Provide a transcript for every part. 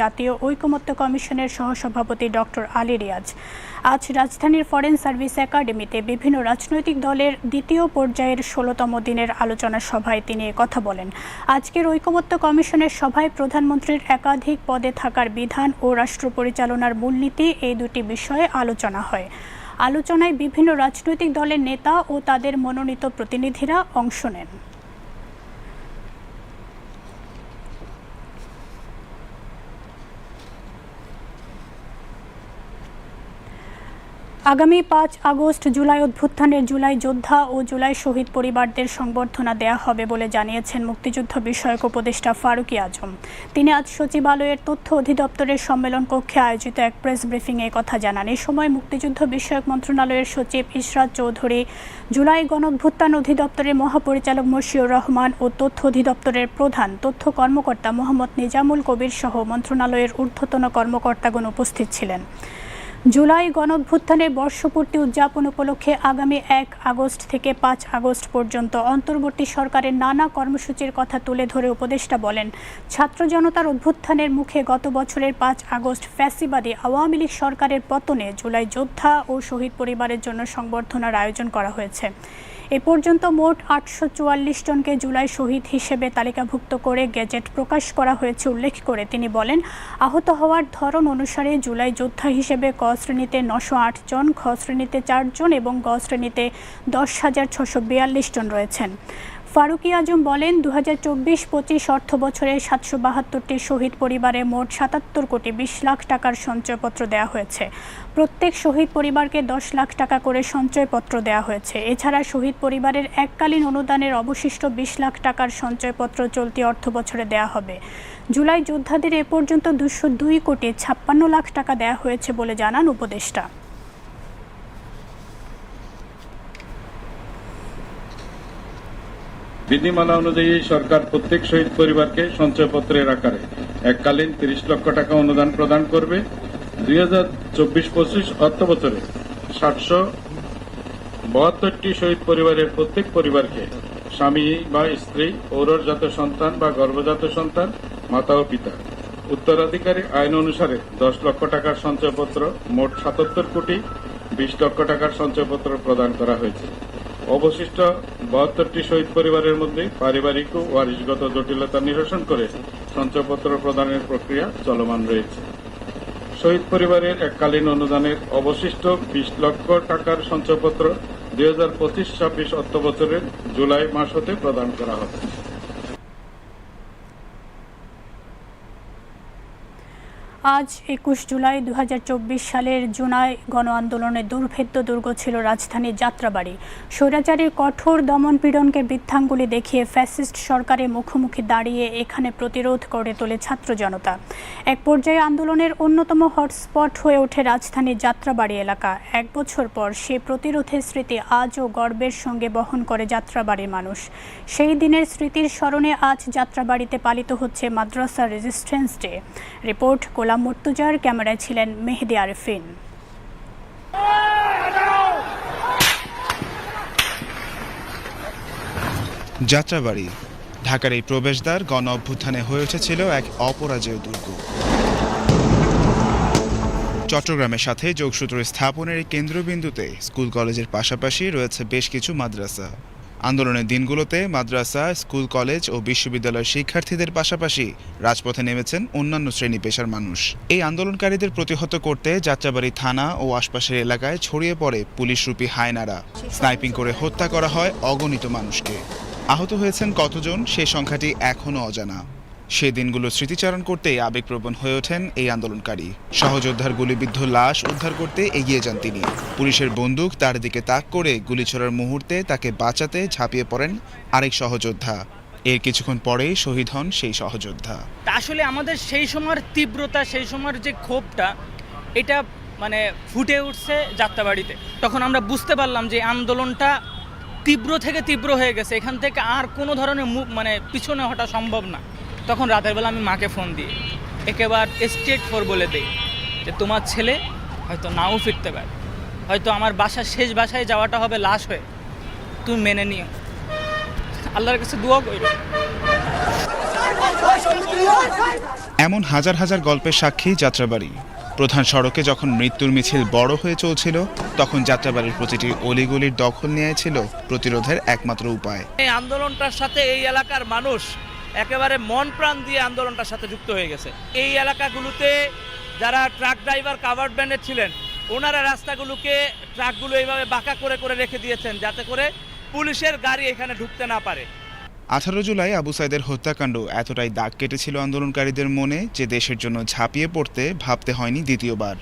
জাতীয় ঐকমত্য কমিশনের সহসভাপতি ডক্টর আলী রিয়াজ। আজ রাজধানীর ফরেন সার্ভিস একাডেমিতে বিভিন্ন রাজনৈতিক দলের দ্বিতীয় পর্যায়ের ষোলোতম দিনের আলোচনা সভায় তিনি কথা বলেন। আজকের ঐকমত্য কমিশনের সভায় প্রধানমন্ত্রীর একাধিক পদে থাকার বিধান ও রাষ্ট্র পরিচালনার মূলনীতি এই দুটি বিষয়ে আলোচনা হয়। আলোচনায় বিভিন্ন রাজনৈতিক দলের নেতা ও তাদের মনোনীত প্রতিনিধিরা অংশ নেন। আগামী পাঁচ আগস্ট জুলাই অভ্যুত্থানের জুলাই যোদ্ধা ও জুলাই শহীদ পরিবারদের সংবর্ধনা দেয়া হবে বলে জানিয়েছেন মুক্তিযুদ্ধ বিষয়ক উপদেষ্টা ফারুকি আজম। তিনি আজ সচিবালয়ের তথ্য অধিদপ্তরের সম্মেলন কক্ষে আয়োজিত এক প্রেস ব্রিফিংয়ে কথা জানান। এ সময় মুক্তিযুদ্ধ বিষয়ক মন্ত্রণালয়ের সচিব ইশরাত চৌধুরী, জুলাই গণঅভ্যুত্থান অধিদপ্তরের মহাপরিচালক মশিউর রহমান ও তথ্য অধিদপ্তরের প্রধান তথ্য কর্মকর্তা মোহাম্মদ নিজামুল কবির সহ মন্ত্রণালয়ের ঊর্ধ্বতন কর্মকর্তাগণ উপস্থিত ছিলেন। জুলাই গণঅভ্যুত্থানের বর্ষপূর্তি উদযাপন উপলক্ষে আগামী এক আগস্ট থেকে পাঁচ আগস্ট পর্যন্ত অন্তর্বর্তী সরকারের নানা কর্মসূচির কথা তুলে ধরে উপদেষ্টা বলেন, ছাত্র জনতার অভ্যুত্থানের মুখে গত বছরের পাঁচ আগস্ট ফ্যাসিবাদী আওয়ামী লীগ সরকারের পতনে জুলাই যোদ্ধা ও শহীদ পরিবারের জন্য সংবর্ধনার আয়োজন করা হয়েছে। এ পর্যন্ত মোট আটশো চুয়াল্লিশ জনকে জুলাই শহীদ হিসেবে তালিকাভুক্ত করে গেজেট প্রকাশ করা হয়েছে উল্লেখ করে তিনি বলেন, আহত হওয়ার ধরন অনুসারে জুলাই যোদ্ধা হিসেবে ক শ্রেণীতে নশো জন খ শ্রেণীতে চারজন এবং গ শ্রেণীতে দশ হাজার ছশো বিয়াল্লিশ জন রয়েছেন। ফারুকি আজম বলেন দু হাজার চব্বিশ পঁচিশ অর্থ বছরে সাতশো বাহাত্তরটি শহীদ পরিবারে মোট সাতাত্তর কোটি বিশ লাখ টাকার সঞ্চয়পত্র দেওয়া হয়েছে। প্রত্যেক শহীদ পরিবারকে দশ লাখ টাকা করে সঞ্চয়পত্র দেওয়া হয়েছে। এছাড়া শহীদ পরিবারের এককালীন অনুদানের অবশিষ্ট বিশ লাখ টাকার সঞ্চয়পত্র চলতি অর্থ বছরে দেওয়া হবে। জুলাই যোদ্ধাদের এ পর্যন্ত দুশো দুই কোটি ছাপ্পান্ন লাখ টাকা দেওয়া হয়েছে বলে জানান উপদেষ্টা। বিধিমালা অনুযায়ী সরকার প্রত্যেক শহীদ পরিবারকে সঞ্চয়পত্রের আকারে এককালীন তিরিশ লক্ষ টাকা অনুদান প্রদান করবে। দুই হাজার চব্বিশ পঁচিশ অর্থ সাতশো বাহাত্তরটি শহীদ পরিবারের প্রত্যেক পরিবারকে স্বামী বা স্ত্রী ঔরজাত সন্তান বা গর্ভজাত সন্তান, মাতা ও পিতা। উত্তরাধিকারী আইন অনুসারে দশ লক্ষ টাকার সঞ্চয়পত্র মোট সাতাত্তর কোটি বিশ লক্ষ টাকার সঞ্চয়পত্র প্রদান করা হয়েছে। অবশিষ্ট বাহাত্তরটি শহীদ পরিবারের মধ্যে পারিবারিক ও ওয়ারিশগত জটিলতা নিরসন করে সঞ্চয়পত্র প্রদানের প্রক্রিয়া চলমান রয়েছে। শহীদ পরিবারের এককালীন অনুদানের অবশিষ্ট বিশ লক্ষ টাকার সঞ্চয়পত্র দুই হাজার পঁচিশ ছাব্বিশ অর্থবছরের জুলাই মাস হতে প্রদান করা হবে। আজ একুশ জুলাই দু হাজার চব্বিশ সালের জুলাই গণ আন্দোলনের দুর্ভেদ্য দুর্গ ছিল রাজধানীর যাত্রাবাড়ি। স্বৈরাচারীর কঠোর দমনপীড়নকে বৃদ্ধাঙ্গুলি দেখিয়ে ফ্যাসিস্ট সরকারের মুখোমুখি দাঁড়িয়ে এখানে প্রতিরোধ করে তোলে ছাত্র জনতা। এক পর্যায়ে আন্দোলনের অন্যতম হটস্পট হয়ে ওঠে রাজধানীর যাত্রাবাড়ি এলাকা। এক বছর পর সে প্রতিরোধের স্মৃতি আজও গর্বের সঙ্গে বহন করে যাত্রাবাড়ির মানুষ। সেই দিনের স্মৃতির স্মরণে আজ যাত্রাবাড়িতে পালিত হচ্ছে মাদ্রাসা রেজিস্ট্যান্স ডে। রিপোর্ট গোলাম মর্তুজার ক্যামেরায় ছিলেন মেহেদি আরেফিন। যাত্রাবাড়ি, ঢাকার এই প্রবেশদ্বার গণ অভ্যুত্থানে হয়ে উঠেছিল এক অপরাজেয় দুর্গ। চট্টগ্রামের সাথে যোগসূত্র স্থাপনের এই কেন্দ্রবিন্দুতে স্কুল কলেজের পাশাপাশি রয়েছে বেশ কিছু মাদ্রাসা। আন্দোলনের দিনগুলোতে মাদ্রাসা, স্কুল, কলেজ ও বিশ্ববিদ্যালয়ের শিক্ষার্থীদের পাশাপাশি রাজপথে নেমেছেন অন্যান্য শ্রেণি পেশার মানুষ। এই আন্দোলনকারীদের প্রতিহত করতে যাত্রাবাড়ি থানা ও আশপাশের এলাকায় ছড়িয়ে পড়ে পুলিশরূপী হায়নারা। স্নাইপিং করে হত্যা করা হয় অগণিত মানুষকে। আহত হয়েছেন কতজন? সে সংখ্যাটি এখনও অজানা। সে দিনগুলো স্মৃতিচারণ করতেই আবেগপ্রবণ হয়ে ওঠেন এই আন্দোলনকারী। সহযোদ্ধার গুলিবিদ্ধ লাশ উদ্ধার করতে এগিয়ে যান তিনি। পুলিশের বন্দুক তার দিকে তাক করে গুলি ছোড়ার মুহূর্তে তাকে বাঁচাতে ঝাঁপিয়ে পড়েন আরেক সহযোদ্ধা। এর কিছুক্ষণ পরেই শহীদ হন সেই সহযোদ্ধা। আসলে আমাদের সেই সময়ের তীব্রতা, সেই সময়ের যে ক্ষোভটা, এটা মানে ফুটে উঠছে যাত্রাবাড়িতে। তখন আমরা বুঝতে পারলাম যে আন্দোলনটা তীব্র থেকে তীব্র হয়ে গেছে। এখান থেকে আর কোনো ধরনের মুখ মানে পিছনে হটা সম্ভব না। তখন রাতের বেলা আমি মাকে ফোন দিই। একেবার স্টেট ফোর বলে দিই যে তোমার ছেলে হয়তো নাও ফিরতে পারে। হয়তো আমার বাসার শেষ বাসায় যাওয়াটা হবে লাশ হয়ে। তুমি মেনে নিও। আল্লাহর কাছে দোয়া করো। এমন হাজার হাজার গল্পের সাক্ষী যাত্রাবাড়ি। প্রধান সড়কে যখন মৃত্যুর মিছিল বড় হয়ে চলছিল তখন যাত্রাবাড়ির প্রতিটি অলিগলির দখল নিয়ে ছিল প্রতিরোধের একমাত্র উপায়। এই আন্দোলনটার সাথে এই এলাকার মানুষ একেবারে মন প্রাণ দিয়ে আন্দোলনটার সাথে যুক্ত হয়ে গেছে। এই এলাকাগুলোতে যারা ট্রাক ড্রাইভার, কাভার্ড ব্যান্ডের ছিলেন, ওনারা রাস্তাগুলোকে, ট্রাকগুলো এইভাবে বাঁকা করে করে রেখে দিয়েছেন যাতে করে পুলিশের গাড়ি এখানে ঢুকতে না পারে। আঠারো জুলাই আবু সাইদের হত্যাকাণ্ড এতটাই দাগ কেটেছিল আন্দোলনকারীদের মনে যে দেশের জন্য ঝাঁপিয়ে পড়তে ভাবতে হয়নি দ্বিতীয়বার।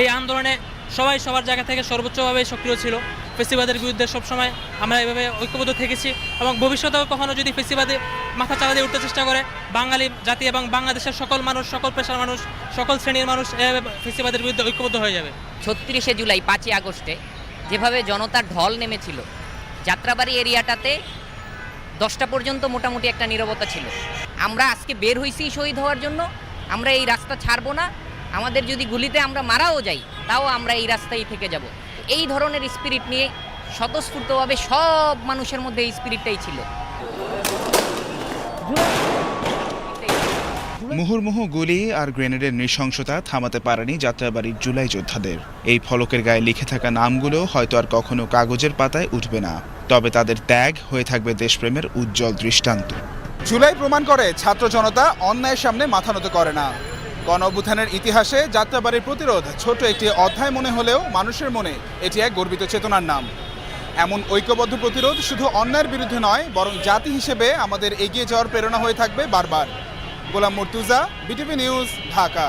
এই আন্দোলনে সবাই সবার জায়গা থেকে সর্বোচ্চভাবে সক্রিয় ছিল। ফেসিবাদের বিরুদ্ধে সবসময় আমরা এভাবে ঐক্যবদ্ধ থেকেছি এবং ভবিষ্যতেও কখনো যদি ফেসিবাদে মাথা চালা দিয়ে উঠতে চেষ্টা করে, বাঙালি জাতি এবং বাংলাদেশের সকল মানুষ, সকল পেশার মানুষ, সকল শ্রেণির মানুষ এভাবে ফেসিবাদের বিরুদ্ধে ঐক্যবদ্ধ হয়ে যাবে। ছত্রিশে জুলাই, পাঁচই আগস্টে যেভাবে জনতার ঢল নেমেছিল, যাত্রাবাড়ি এরিয়াটাতে দশটা পর্যন্ত মোটামুটি একটা নীরবতা ছিল। আমরা আজকে বের হয়েছি শহীদ হওয়ার জন্য, আমরা এই রাস্তা ছাড়বো না আমাদের যদি গুলিতে আমরা মারাও যাই তাও আমরা এই রাস্তায় থেকে যাব। এই ধরনের স্পিরিট নিয়ে স্বতঃস্ফূর্তভাবে সব মানুষের মধ্যে এই স্পিরিটটাই ছিল। মুহুর্মুহু গুলি আর গ্রেনেডের নৃশংসতা থামাতে পারেনি যাত্রাবাড়ির জুলাই যোদ্ধাদের। এই ফলকের গায়ে লিখে থাকা নামগুলো হয়তো আর কখনো কাগজের পাতায় উঠবে না। তবে তাদের ত্যাগ হয়ে থাকবে দেশপ্রেমের উজ্জ্বল দৃষ্টান্ত। জুলাই প্রমাণ করে ছাত্র জনতা অন্যায়ের সামনে মাথা নত করে না। গণ অভ্যুত্থানের ইতিহাসে যাত্রাবাড়ির প্রতিরোধ ছোট একটি অধ্যায় মনে হলেও মানুষের মনে এটি এক গর্বিত চেতনার নাম। এমন ঐক্যবদ্ধ প্রতিরোধ শুধু অন্যায়ের বিরুদ্ধে নয়, বরং জাতি হিসেবে আমাদের এগিয়ে যাওয়ার প্রেরণা হয়ে থাকবে বারবার। Golam Murtuza, BTV news, Dhaka.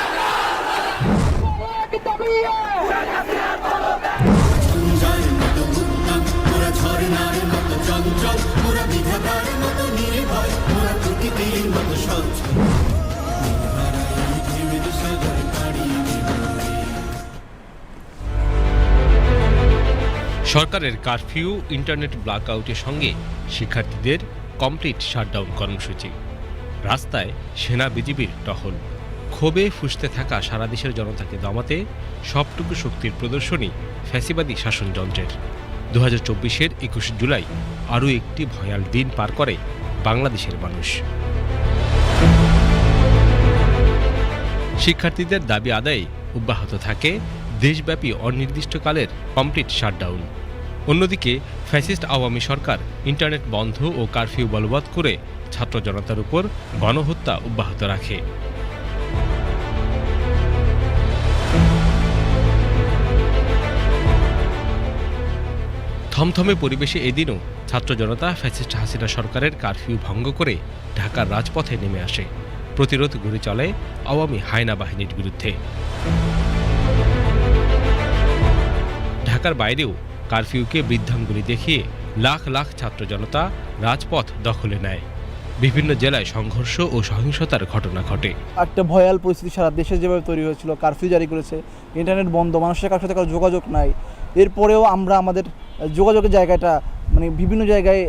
সরকারের কারফিউ ইন্টারনেট ব্ল্যাকআউটের সঙ্গে শিক্ষার্থীদের কমপ্লিট শাটডাউন কর্মসূচি। রাস্তায় সেনা বিজিবির টহল। ক্ষোভে ফুসতে থাকা সারা দেশের জনতাকে দমাতে সবটুকু শক্তির প্রদর্শনী ফ্যাসিবাদী শাসনযন্ত্রের। দু হাজার চব্বিশের একুশ জুলাই আরও একটি ভয়াল দিন পার করে বাংলাদেশের মানুষ। শিক্ষার্থীদের দাবি আদায়ে অব্যাহত থাকে দেশব্যাপী অনির্দিষ্টকালের কমপ্লিট শাটডাউন। অন্যদিকে ফ্যাসিস্ট আওয়ামী সরকার ইন্টারনেট বন্ধ ও কারফিউ বলবৎ করে ছাত্র জনতার উপর গণহত্যা অব্যাহত রাখে। থমথমে পরিবেশে এদিনও ছাত্র জনতা ফ্যাসিস্ট হাসিনা সরকারের কারফিউ ভঙ্গ করে ঢাকার রাজপথে নেমে আসে। প্রতিরোধ গড়ে চলে আওয়ামী হায়না বাহিনীর বিরুদ্ধে। ঢাকার বাইরেও কারফিউকে বৃদ্ধাঙ্গুলি দেখিয়ে লাখ লাখ ছাত্র জনতা রাজপথ দখলে নেয়। বিভিন্ন জেলায় সংঘর্ষ ও সহিংসতার ঘটনা ঘটে। একটা ভয়াল পরিস্থিতি সারা দেশে যেভাবে তৈরি হয়েছিল, কারফিউ জারি করেছে, ইন্টারনেট বন্ধ, মানুষের কারোর সাথে কারও যোগাযোগ নাই। এরপরেও আমরা আমাদের যোগাযোগের জায়গাটা মানে বিভিন্ন জায়গায়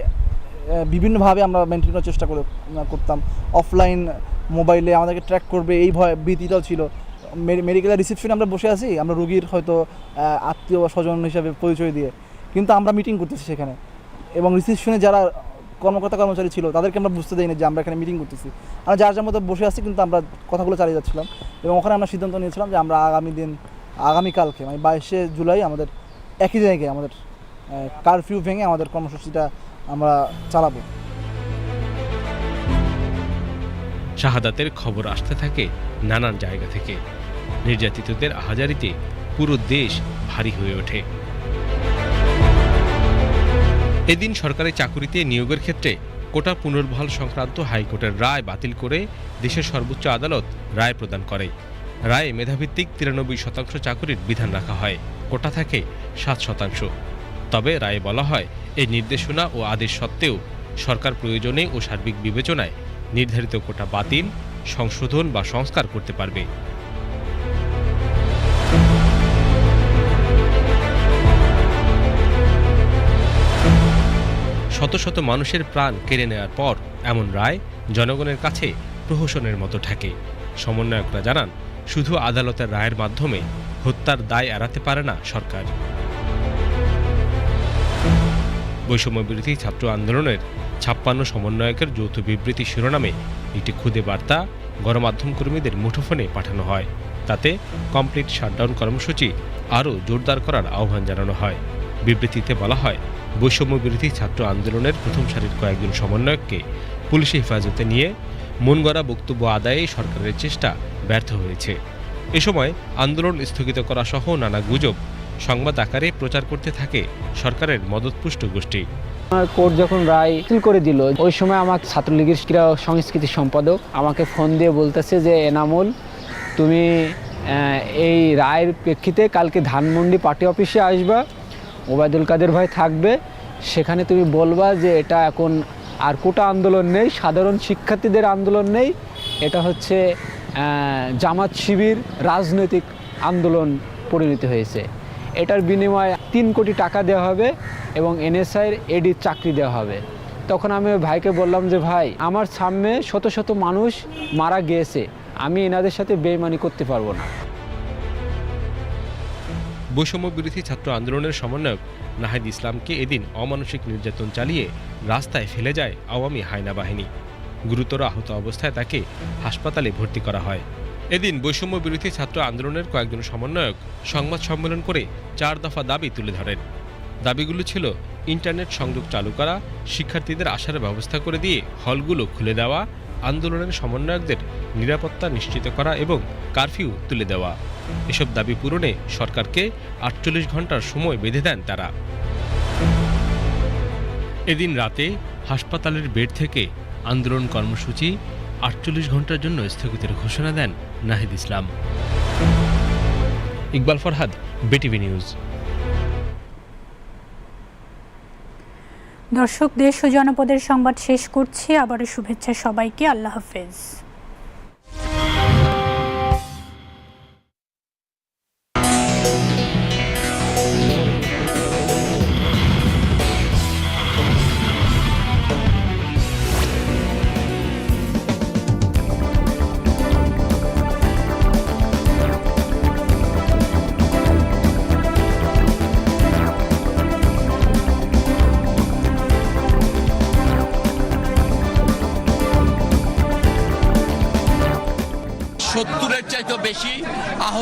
বিভিন্নভাবে আমরা মেনটেন করার চেষ্টা করে করতাম। অফলাইন মোবাইলে আমাদেরকে ট্র্যাক করবে, এই ভয় ভীতিটাও ছিল। মেডিকেলের রিসেপশনে আমরা বসে আছি, আমরা রুগীর হয়তো আত্মীয় স্বজন হিসাবে পরিচয় দিয়ে। কিন্তু আমরা মিটিং করতেছি সেখানে। এবং রিসেপশনে যারা কর্মকর্তা কর্মচারী ছিল, তাদেরকে আমরা বুঝতে দেইনি যে আমরা এখানে মিটিং করতেছি। আমরা যার যার মতো বসে আছি, কিন্তু আমরা কথাগুলো চালিয়ে যাচ্ছিলাম। এবং ওখানে আমরা সিদ্ধান্ত নিয়েছিলাম যে আমরা আগামী দিন, আগামীকালকে মানে বাইশে জুলাই আমাদের একই জায়গায় আমাদের কারফিউ ভেঙে আমাদের কর্মসূচিটা আমরা চালাবো। শাহাদাতের খবর আসতে থাকে নানান জায়গা থেকে। নির্যাতিতদের আহাজারিতে পুরো দেশ ভারী হয়ে ওঠে। এদিন সরকারি চাকুরিতে নিয়োগের ক্ষেত্রে কোটা পুনর্বহাল সংক্রান্ত হাইকোর্টের রায় বাতিল করে দেশের সর্বোচ্চ আদালত রায় প্রদান করে। রায়ে মেধাভিত্তিক তিরানব্বই শতাংশ চাকুরির বিধান রাখা হয়। কোটা থাকে সাত শতাংশ। তবে রায়ে বলা হয়, এই নির্দেশনা ও আদেশ সত্ত্বেও সরকার প্রয়োজনে ও সার্বিক বিবেচনায় নির্ধারিত কোটা বাতিল, সংশোধন বা সংস্কার করতে পারবে। শত শত মানুষের প্রাণ কেড়ে নেওয়ার পর এমন রায় জনগণের কাছে প্রহসনের মতো ঠেকে। সমন্বয়করা জানান, শুধু আদালতের রায়ের মাধ্যমে হত্যার দায় এড়াতে পারে না সরকার। বৈষম্য বিরোধী ছাত্র আন্দোলনের ছাপ্পান্ন সমন্বয়কের যৌথ বিবৃতি শিরোনামে একটি খুদে বার্তা গণমাধ্যম কর্মীদের মুঠোফোনে পাঠানো হয়। তাতে কমপ্লিট শাটডাউন কর্মসূচি আরও জোরদার করার আহ্বান জানানো হয়। বিবৃতিতে বলা হয়, বৈষম্য বিরোধী ছাত্র আন্দোলনের প্রথম সারির কয়েকজন সমন্বয়ককে পুলিশি হেফাজতে নিয়ে মন গড়া বক্তব্য আদায়ে সরকারের চেষ্টা ব্যর্থ হয়েছে। এ সময় আন্দোলন স্থগিত করা সহ নানা গুজব সংবাদ আকারে প্রচার করতে থাকে সরকারের মদতপুষ্ট গোষ্ঠী। আমার কোর্ট যখন রায় বাতিল করে দিল, ওই সময় আমার ছাত্রলীগের ক্রীড়া সংস্কৃতি সম্পাদক আমাকে ফোন দিয়ে বলতেছে যে, এনামুল, তুমি এই রায়ের প্রেক্ষিতে কালকে ধানমন্ডি পার্টি অফিসে আসবা, ওবায়দুল কাদের ভাই থাকবে। সেখানে তুমি বলবা যে, এটা এখন আর কোটা আন্দোলন নেই, সাধারণ শিক্ষার্থীদের আন্দোলন নেই। এটা হচ্ছে জামাত শিবির রাজনৈতিক আন্দোলন পরিণত হয়েছে। এটার বিনিময়ে তিন কোটি টাকা দেওয়া হবে এবং এনএসআইয়ের এডির চাকরি দেওয়া হবে। তখন আমি ওই ভাইকে বললাম যে, ভাই, আমার সামনে শত শত মানুষ মারা গিয়েছে। আমি এনাদের সাথে বেইমানি করতে পারব না। বৈষম্য বিরোধী ছাত্র আন্দোলনের সমন্বয়ক নাহিদ ইসলামকে এদিন অমানসিক নির্যাতন চালিয়ে রাস্তায় ফেলে যায় আওয়ামী হায়না বাহিনী গুরুতর আহত অবস্থায় তাকে হাসপাতালে ভর্তি করা হয়। এদিন বৈষম্য বিরোধী ছাত্র আন্দোলনের কয়েকজন সমন্বয়ক সংবাদ সম্মেলন করে চার দফা দাবি তুলে ধরেন। দাবিগুলো ছিল ইন্টারনেট সংযোগ চালু করা, শিক্ষার্থীদের আসার ব্যবস্থা করে দিয়ে হলগুলো খুলে দেওয়া, আন্দোলনের সমন্বয়কদের নিরাপত্তা নিশ্চিত করা এবং কারফিউ তুলে দেওয়া। এসব দাবি পূরণে সরকারকে আটচল্লিশ ঘণ্টার সময় বেঁধে দেন তারা। এদিন রাতে হাসপাতালের বেড থেকে আন্দোলন কর্মসূচি আটচল্লিশ ঘণ্টার জন্য স্থগিতের ঘোষণা দেন নাহিদ ইসলাম। Iqbal Farhad, BTV news. দর্শক, দেশ ও জনপদের সংবাদ শেষ করছি। আবারও শুভেচ্ছা সবাইকে। আল্লাহ হাফেজ।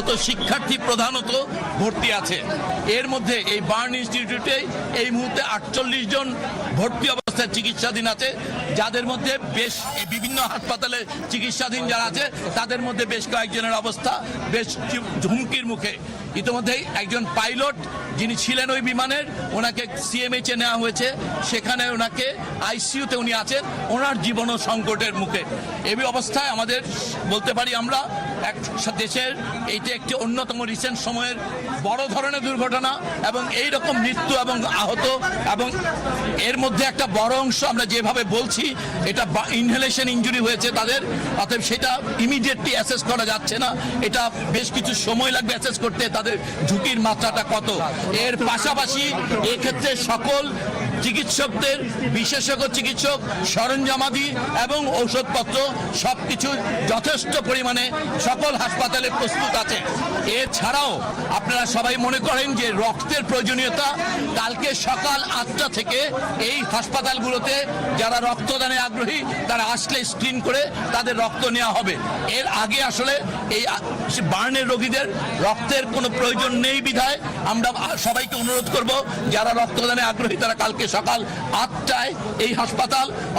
আহত শিক্ষার্থী প্রধানত ভর্তি আছে। এর মধ্যে এই বার্ন ইনস্টিটিউটে এই মুহূর্তে আটচল্লিশ জন ভর্তি অবস্থায় চিকিৎসাধীন আছে। যাদের মধ্যে বেশ বিভিন্ন হাসপাতালে চিকিৎসাধীন যারা আছে, তাদের মধ্যে বেশ কয়েকজনের অবস্থা বেশ ঝুমকির মুখে। ইতিমধ্যেই একজন পাইলট যিনি ছিলেন ওই বিমানের, ওনাকে সিএমএইচে নেওয়া হয়েছে। সেখানে ওনাকে আইসিইউতে উনি আছেন। ওনার জীবনও সংকটের মুখে। এই অবস্থায় আমাদের বলতে পারি আমরা এক দেশের এইটা একটি অন্যতম রিসেন্ট সময়ের বড় ধরনের দুর্ঘটনা এবং এই রকম মৃত্যু এবং আহত এবং এর মধ্যে একটা বড় অংশ আমরা যেভাবে বলছি, এটা ইনহেলেশন ইঞ্জুরি হয়েছে তাদের, অতএব সেটা ইমিডিয়েটলি অ্যাসেস করা যাচ্ছে না। এটা বেশ কিছু সময় লাগবে অ্যাসেস করতে, তাদের ঝুঁকির মাত্রাটা কত। এর পাশাপাশি এক্ষেত্রে সকল চিকিৎসকদের, বিশেষজ্ঞ চিকিৎসক, সরঞ্জামাদি এবং ঔষধপত্র সব সবকিছু যথেষ্ট পরিমাণে সকল হাসপাতালে প্রস্তুত আছে। এছাড়াও আপনারা সবাই মনে করেন যে রক্তের প্রয়োজনীয়তা কালকে সকাল আটটা থেকে এই হাসপাতালগুলোতে যারা রক্তদানে আগ্রহী, তারা আসলে স্ক্রিন করে তাদের রক্ত নেওয়া হবে। এর আগে আসলে এই বার্নের রোগীদের রক্তের কোনো প্রয়োজন নেই বিধায় আমরা সবাইকে অনুরোধ করব, যারা রক্তদানে আগ্রহী, তারা কালকে সকাল আটটায় এই হাসপাতাল